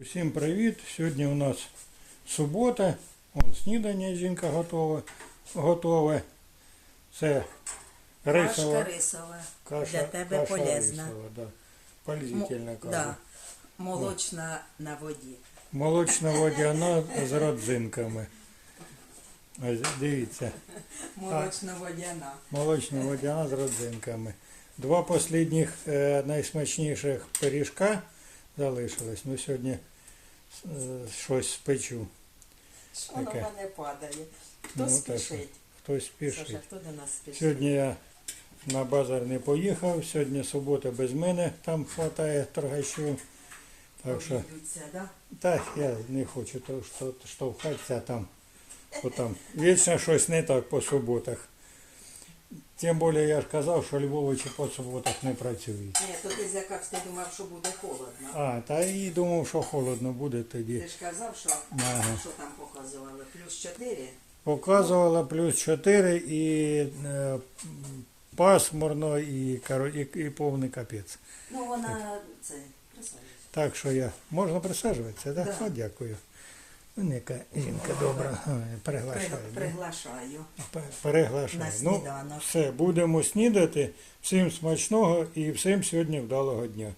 Всім привіт! Сьогодні у нас субота. Вон снідання жінка готова. готове. Це рисова Кашка рисова. каша. Для тебе каша полезна. рисова, да. Полезительна Мо- каша. Да. Молочна на воді. Молочна водяна з родзинками. Ось дивіться, Молочна водяна. молочна водяна з родзинками. Два останніх е, найсмачніших пиріжка залишилось. Ну сьогодні е, щось спечу. Що на Таке. мене падає? Хто Ну, так спішить? Хтось спішить. Саша, хто до нас спішить? Сьогодні я на базар не поїхав, сьогодні субота без мене, там хватає торгачів. Так що, Обійдуться, да? так, я не хочу то, що, штовхатися там. Бо там вічно щось не так по суботах. Тим більше я ж казав, що Львовичі по суботах не працюють. Ні, то ти злякався, ти думав, що буде холодно. А, та і думав, що холодно буде тоді. Ти ж казав, що, Ага. що там показували? Плюс 4? Показувала плюс 4 і е, пасмурно, і, і, і повний капець. Ну, вона, це, красавиця. Так що я. Можна присаджуватися, так? Да. О, дякую. Ну, яка жінка добра. Приглашаю. Приглашаю. Переглашаю. На Ну, все, будемо снідати. Всім смачного і всім сьогодні вдалого дня.